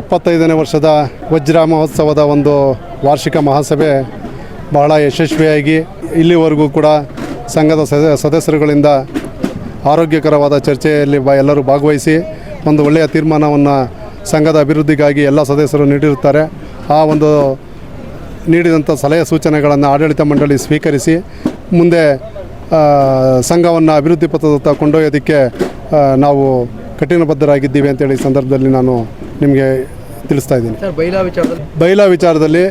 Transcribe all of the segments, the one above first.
ಎಪ್ಪತ್ತೈದನೇ ವರ್ಷದ ವಜ್ರ ಮಹೋತ್ಸವದ ಒಂದು ವಾರ್ಷಿಕ ಮಹಾಸಭೆ ಬಹಳ ಯಶಸ್ವಿಯಾಗಿ ಇಲ್ಲಿವರೆಗೂ ಕೂಡ ಸಂಘದ ಸದ, ಸದಸ್ಯರುಗಳಿಂದ ಆರೋಗ್ಯಕರವಾದ ಚರ್ಚೆಯಲ್ಲಿ ಬ, ಎಲ್ಲರೂ ಭಾಗವಹಿಸಿ ಒಂದು ಒಳ್ಳೆಯ ತೀರ್ಮಾನವನ್ನು ಸಂಘದ ಅಭಿವೃದ್ಧಿಗಾಗಿ ಎಲ್ಲ ಸದಸ್ಯರು ನೀಡಿರುತ್ತಾರೆ. ಆ ಒಂದು ನೀಡಿದಂಥ ಸಲಹೆ ಸೂಚನೆಗಳನ್ನು ಆಡಳಿತ ಮಂಡಳಿ ಸ್ವೀಕರಿಸಿ ಮುಂದೆ ಸಂಘವನ್ನು ಅಭಿವೃದ್ಧಿ ಪಥದತ್ತ ಕೊಂಡೊಯ್ಯೋದಕ್ಕೆ ನಾವು ಕಠಿಣಬದ್ಧರಾಗಿದ್ದೀವಿ ಅಂತೇಳಿ ಸಂದರ್ಭದಲ್ಲಿ ನಾನು ನಿಮಗೆ ತಿಳಿಸ್ತಾ ಇದ್ದೀನಿ. ಸರ್ ಬೈಲಾ ವಿಚಾರದಲ್ಲಿ ಬೈಲಾ ವಿಚಾರದಲ್ಲಿ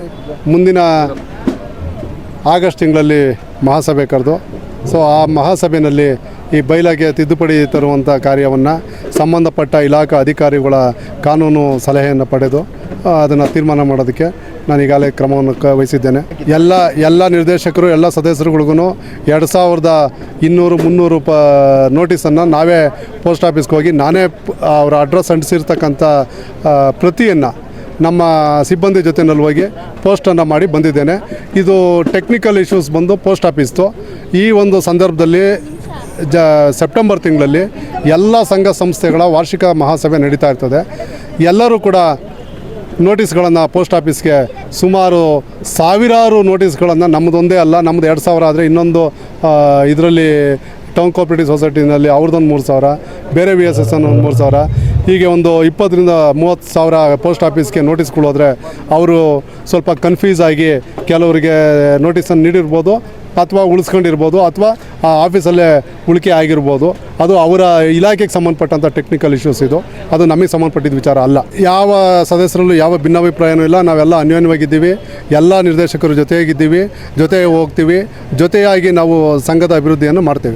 ಮುಂದಿನ ಆಗಸ್ಟ್ ತಿಂಗಳಲ್ಲಿ ಮಹಾಸಭೆ ಕರೆದು ಸೊ ಆ ಮಹಾಸಭೆಯಲ್ಲಿ ಈ ಬೈಲಾಗೆ ತಿದ್ದುಪಡಿ ತರುವಂಥ ಕಾರ್ಯವನ್ನು ಸಂಬಂಧಪಟ್ಟ ಇಲಾಖಾ ಅಧಿಕಾರಿಗಳ ಕಾನೂನು ಸಲಹೆಯನ್ನು ಪಡೆದು ಅದನ್ನು ತೀರ್ಮಾನ ಮಾಡೋದಕ್ಕೆ ನಾನು ಈಗಾಗಲೇ ಕ್ರಮವನ್ನು ವಹಿಸಿದ್ದೇನೆ. ಎಲ್ಲ ಎಲ್ಲ ನಿರ್ದೇಶಕರು, ಎಲ್ಲ ಸದಸ್ಯರುಗಳಿಗೂ ಎರಡು ಸಾವಿರದ ಇನ್ನೂರು, ಮುನ್ನೂರು ಪ, ನೋಟಿಸನ್ನು ನಾವೇ ಪೋಸ್ಟ್ ಆಫೀಸ್ಗೆ ಹೋಗಿ ನಾನೇ ಅವರ ಅಡ್ರೆಸ್ ಅಂಟಿಸಿರ್ತಕ್ಕಂಥ ಪ್ರತಿಯನ್ನು ನಮ್ಮ ಸಿಬ್ಬಂದಿ ಜೊತೆನಲ್ಲಿ ಹೋಗಿ ಪೋಸ್ಟನ್ನು ಮಾಡಿ ಬಂದಿದ್ದೇನೆ. ಇದು ಟೆಕ್ನಿಕಲ್ ಇಶ್ಯೂಸ್ ಬಂದು ಪೋಸ್ಟ್ ಆಫೀಸ್ದು. ಈ ಒಂದು ಸಂದರ್ಭದಲ್ಲಿ ಜ, ಸೆಪ್ಟೆಂಬರ್ ತಿಂಗಳಲ್ಲಿ ಎಲ್ಲ ಸಂಘ ಸಂಸ್ಥೆಗಳ ವಾರ್ಷಿಕ ಮಹಾಸಭೆ ನಡೀತಾ ಇರ್ತದೆ. ಎಲ್ಲರೂ ಕೂಡ ನೋಟಿಸ್ಗಳನ್ನು ಪೋಸ್ಟ್ ಆಫೀಸ್ಗೆ ಸುಮಾರು ಸಾವಿರಾರು ನೋಟಿಸ್ಗಳನ್ನು ನಮ್ಮದೊಂದೇ ಅಲ್ಲ ನಮ್ಮದು ಎರಡು ಸಾವಿರ ಆದರೆ ಇನ್ನೊಂದು ಇದರಲ್ಲಿ ಟೌನ್ ಕೋಆಪರೇಟಿವ್ ಸೊಸೈಟಿನಲ್ಲಿ ಅವ್ರದ್ದೊಂದು ಮೂರು ಸಾವಿರ, ಬೇರೆ ವಿ ಎಸ್ ಎಸ್ ಒಂದು ಮೂರು ಸಾವಿರ. ಹೀಗೆ ಒಂದು ಇಪ್ಪತ್ತರಿಂದ ಮೂವತ್ತು ಸಾವಿರ ಪೋಸ್ಟ್ ಆಫೀಸ್ಗೆ ನೋಟಿಸ್ಗಳು ಹೋದರೆ ಅವರು ಸ್ವಲ್ಪ ಕನ್ಫ್ಯೂಸ್ ಆಗಿ ಕೆಲವರಿಗೆ ನೋಟಿಸನ್ನು ನೀಡಿರ್ಬೋದು. ಅಥವಾ ಉಳಿಸ್ಕೊಂಡಿರ್ಬೋದು ಅಥವಾ ಆ ಆಫೀಸಲ್ಲೇ ಉಳಿಕೆ ಆಗಿರ್ಬೋದು. ಅದು ಅವರ ಇಲಾಖೆಗೆ ಸಂಬಂಧಪಟ್ಟಂಥ ಟೆಕ್ನಿಕಲ್ ಇಶ್ಯೂಸ್ ಇದು. ಅದು ನಮಗೆ ಸಂಬಂಧಪಟ್ಟಿದ್ದ ವಿಚಾರ ಅಲ್ಲ. ಯಾವ ಸದಸ್ಯರಲ್ಲೂ ಯಾವ ಭಿನ್ನಾಭಿಪ್ರಾಯನೂ ಇಲ್ಲ. ನಾವೆಲ್ಲ ಅನ್ಯೋನ್ಯವಾಗಿದ್ದೀವಿ. ಎಲ್ಲ ನಿರ್ದೇಶಕರು ಜೊತೆಯಾಗಿದ್ದೀವಿ. ಜೊತೆ ಹೋಗ್ತೀವಿ. ಜೊತೆಯಾಗಿ ನಾವು ಸಂಘದ ಅಭಿವೃದ್ಧಿಯನ್ನು ಮಾಡ್ತೇವೆ.